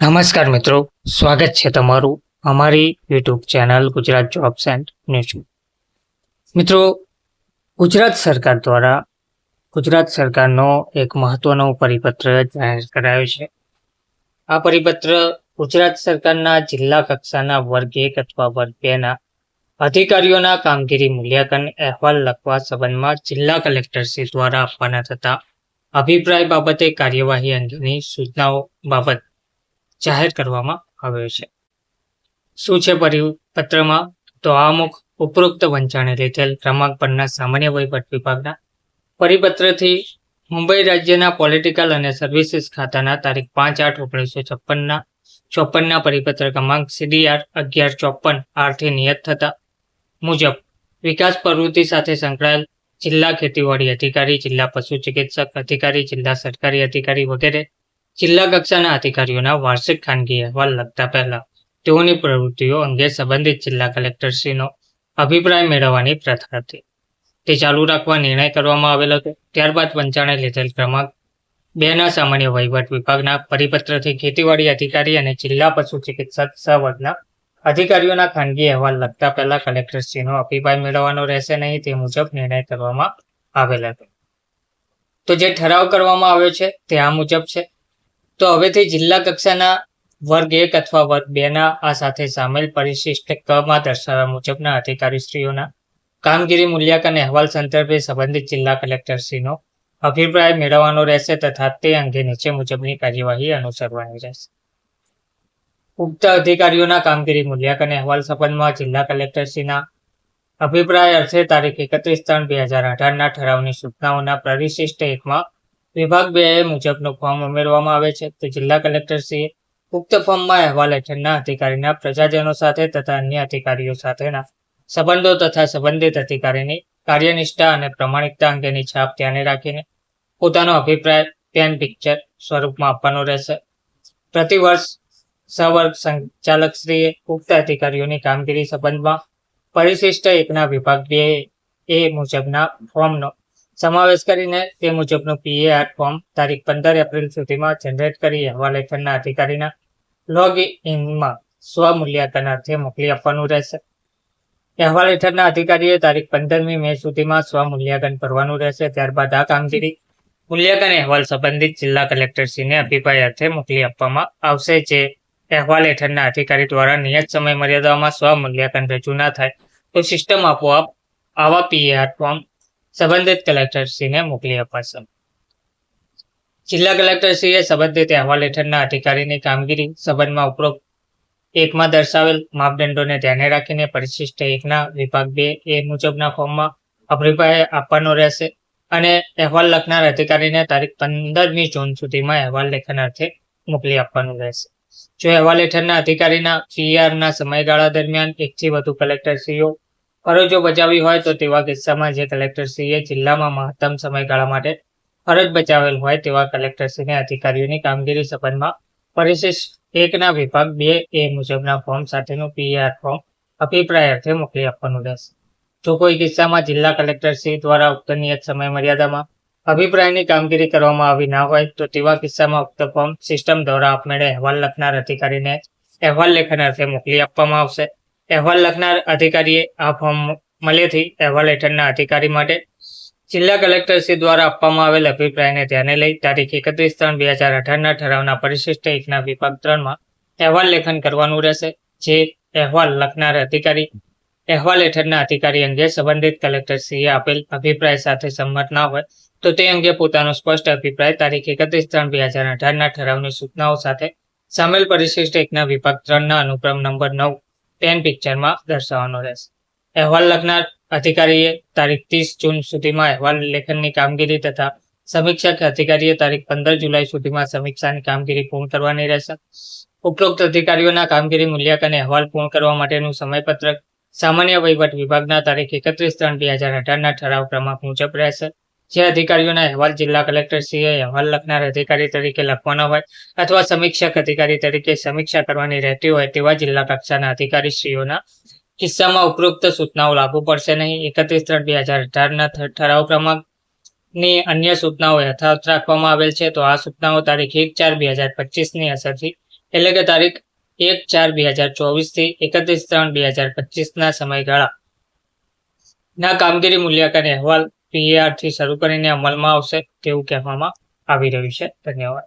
નમસ્કાર મિત્રો, સ્વાગત છે તમારું અમારી YouTube channel Gujarat jobs and news મિત્રો, ગુજરાત સરકાર દ્વારા, ગુજરાત સરકારનો એક મહત્વનો પરિપત્ર જાહેર કરાયો છે. આ પરિપત્ર ગુજરાત સરકારના જિલ્લા કક્ષાના વર્ગ એક અથવા વર્ગ બેના અધિકારીઓના કામગીરી મૂલ્યાંકન અહેવાલ લખવા સંબંધમાં જિલ્લા કલેક્ટરશ્રી દ્વારા આપવાના થતા અભિપ્રાય બાબતે કાર્યવાહી અંગેની સૂચનાઓ બાબત જાહેર કરવામાં આવ્યો છે. શું છે પરિપત્રમાં? તો આ અમુક ઉપરોક્ત વંચાણે લીધેલ ક્રમાંક પરના સામાન્ય વહીવટ વિભાગના પરિપત્રથી મુંબઈ રાજ્યના પોલિટિકલ અને સર્વિસીસ ખાતાના તારીખ પાંચ આઠ ઓગણીસો છપ્પનના ચોપનના પરિપત્ર ક્રમાંક સીડીઆર અગિયાર ચોપન આરથી નિયત થતા મુજબ વિકાસ પ્રવૃત્તિ સાથે સંકળાયેલ જિલ્લા ખેતીવાડી અધિકારી, જિલ્લા પશુ ચિકિત્સક અધિકારી, જિલ્લા સરકારી અધિકારી વગેરે જિલ્લા કક્ષાના અધિકારીઓના વાર્ષિક ખાનગી અહેવાલ લખતા પહેલા તેઓની પ્રવૃત્તિઓ અંગે સંબંધિત જિલ્લા કલેક્ટરશ્રીનો અભિપ્રાય મેળવવાની પ્રથા હતી. તે ચાલુ રાખવા નિર્ણય કરવામાં આવેલ હતો. ત્યારબાદ પંચાણે લીધેલ ક્રમાંક બેના સામાન્ય વહીવટ વિભાગના પરિપત્રથી ખેતીવાડી અધિકારી અને જિલ્લા પશુ ચિકિત્સક સહવર્ગના અધિકારીઓના ખાનગી અહેવાલ લખતા પહેલા કલેક્ટરશ્રીનો અભિપ્રાય મેળવવાનો રહેશે નહીં તે મુજબ નિર્ણય કરવામાં આવેલ હતો. તો જે ઠરાવ કરવામાં આવ્યો છે તે આ મુજબ છે. તો હવેથી જિલ્લા કક્ષાના વર્ગ એક અથવા વર્ગ બે ના આ સાથે સામેલ પરિશિષ્ટ કમાં દર્શાવ્યા મુજબના અધિકારીશ્રીઓના કામગીરી મૂલ્યાંકન અહેવાલ સંદર્ભે સંબંધિત જિલ્લા કલેક્ટરશ્રીનો અભિપ્રાય મેળવવાનો રહેશે તથા તે અંગે નીચે મુજબની કાર્યવાહી અનુસરવાની રહેશે. ઉક્ત અધિકારીઓના કામગીરી મૂલ્યાંકન અહેવાલ સંબંધમાં જિલ્લા કલેક્ટરશ્રીના અભિપ્રાય અર્થે તારીખ એકત્રીસ ત્રણ બે હજાર અઢારના ઠરાવની સૂચનાઓના પરિશિષ્ટ એકમાં વિભાગ બે મુજબનું ફોર્મ ઉમેરવામાં આવે છે. તો જિલ્લા કલેક્ટરશ્રીએ ઉક્ત ફોર્મમાં અહેવાલ હેઠળના અધિકારીના પ્રજાજનો સાથે તથા અન્ય અધિકારીઓ સાથેના સંબંધો તથા સંબંધિત અધિકારીની કાર્યનિષ્ઠા અને પ્રમાણિકતા અંગેની છાપ ધ્યાને રાખીને પોતાનો અભિપ્રાય પેન પિક્ચર સ્વરૂપમાં આપવાનો રહેશે. પ્રતિવર્ષ સવર્ગ સંચાલકશ્રીએ ઉક્ત અધિકારીઓની કામગીરી સંબંધમાં પરિશિષ્ટ એકના વિભાગ બે એ મુજબના ફોર્મનો સમાવેશ કરીને તે મુજબનું પીએઆર ફોર્મ તારીખ પંદર એપ્રિલ સુધીમાં જનરેટ કરી હેઠળના અધિકારીના લોગ ઇનમાં સ્વમૂલ્યાંકન અર્થે મોકલી આપવાનું રહેશે. અહેવાલ હેઠળના અધિકારીએ તારીખ પંદરમી મે સુધીમાં સ્વમૂલ્યાંકન ભરવાનું રહેશે. ત્યારબાદ આ કામગીરી મૂલ્યાંકન અહેવાલ સંબંધિત જિલ્લા કલેક્ટરશ્રીને અભિપ્રાય અર્થે મોકલી આપવામાં આવશે, જે અહેવાલ હેઠળના અધિકારી દ્વારા નિયત સમય મર્યાદામાં સ્વ મૂલ્યાંકન રજૂ ના થાય. તો સિસ્ટમ આપોઆપ આવા પીએઆર ફોર્મ સંબંધિત કલેક્ટરશ્રીને મોકલી અપાશે. જિલ્લા કલેક્ટરશ્રીએ સંબંધિત અહેવાલ હેઠળના અધિકારીની કામગીરી સંબંધમાં ઉપરોક્ત એકમાં દર્શાવેલ માપદંડોને ધ્યાને રાખીને પરિશિષ્ટ એકના વિભાગ બે એ મુજબના ફોર્મમાં અભિપ્રાય આપવાનો રહેશે અને અહેવાલ લખનાર અધિકારીને તારીખ પંદરમી જૂન સુધીમાં અહેવાલ લેખન અર્થે મોકલી આપવાનું રહેશે. જો અહેવાલ હેઠળના અધિકારીના પીઆરના સમયગાળા દરમિયાન એકથી વધુ કલેક્ટરશ્રીઓ ફરજો બચાવી હોય તો તેવા કિસ્સામાં જે કલેક્ટરશ્રીએ જિલ્લામાં મહત્તમ સમયગાળા માટે ફરજ બચાવેલ હોય તેવા કલેક્ટરશ્રીને અધિકારીઓની કામગીરી સંબંધમાં પરિશિષ્ટ એકના વિભાગ બે એ મુજબના ફોર્મ સાથેનું પીઆર ફોર્મ અભિપ્રાય અર્થે મોકલી આપવાનું રહેશે. જો કોઈ કિસ્સામાં જિલ્લા કલેક્ટરશ્રી દ્વારા ઉક્ત નિયત સમય મર્યાદામાં અભિપ્રાયની કામગીરી કરવામાં આવી ના હોય તો તેવા કિસ્સામાં ઉક્ત ફોર્મ સિસ્ટમ દ્વારા આપમેળે અહેવાલ લખનાર અધિકારીને અહેવાલ લેખન અર્થે મોકલી આપવામાં આવશે. અહેવાલ લખનાર અધિકારીએ આ ફોર્મ મળેથી અહેવાલ હેઠળના અધિકારી માટે જિલ્લા કલેક્ટરશ્રી દ્વારા આપવામાં આવેલ અભિપ્રાયને ધ્યાને લઈ તારીખ એકત્રીસ ત્રણ બે હજાર અઢારના ઠરાવના પરિશિષ્ટ એકના વિભાગ ત્રણમાં અહેવાલ લેખન કરવાનું રહેશે. જે અહેવાલ લખનાર અધિકારી, અહેવાલ હેઠળના અધિકારી અંગે સંબંધિત કલેક્ટરશ્રીએ આપેલ અભિપ્રાય સાથે સંમત ના હોય તો તે અંગે પોતાનો સ્પષ્ટ અભિપ્રાય તારીખ એકત્રીસ ત્રણ બે હજાર અઢારના ઠરાવની સૂચનાઓ સાથે સામેલ પરિશિષ્ટ એકના વિભાગ ત્રણના અનુક્રમ નંબર નવ પેન પિક્ચરમાં દર્શાવવાનો રહેશે. અહેવાલ લખનાર અધિકારીએ તારીખ ત્રીસ જૂન સુધીમાં અહેવાલ લેખનની કામગીરી તથા સમીક્ષક અધિકારીએ તારીખ પંદર જુલાઈ સુધીમાં સમીક્ષાની કામગીરી પૂર્ણ કરવાની રહેશે. ઉપરોક્ત અધિકારીઓના કામગીરી મૂલ્યાંકન અહેવાલ પૂર્ણ કરવા માટેનું સમયપત્રક સામાન્ય વહીવટ વિભાગના તારીખ એકત્રીસ ત્રણ બે હજાર અઢારના ઠરાવ ક્રમાંક મુજબ રહેશે. જે અધિકારીઓના અહેવાલ જિલ્લા કલેક્ટરશ્રીએ અહેવાલ લખનાર અધિકારી તરીકે લખવાના હોય અથવા સમીક્ષક અધિકારી તરીકે સમીક્ષા કરવાની રહેતી હોય તેવા જિલ્લા કક્ષાના અધિકારીશ્રીઓના કિસ્સામાં ઉપરોક્ત સૂચનાઓ લાગુ પડશે નહીં. એકત્રીસ ત્રણ બે હજાર અઢારના ઠરાવ ક્રમાંકની અન્ય સૂચનાઓ યથાવત રાખવામાં આવેલ છે. તો આ સૂચનાઓ તારીખ એક ચાર બે હજાર પચીસની અસરથી એટલે કે તારીખ એક ચાર બે હજાર ચોવીસથી એકત્રીસ ત્રણ બે હજાર પચીસના સમયગાળા ના કામગીરી મૂલ્યાંકન અહેવાલ પીએઆરથી શરૂ કરીને અમલમાં આવશે તેવું કહેવામાં આવી રહ્યું છે. ધન્યવાદ.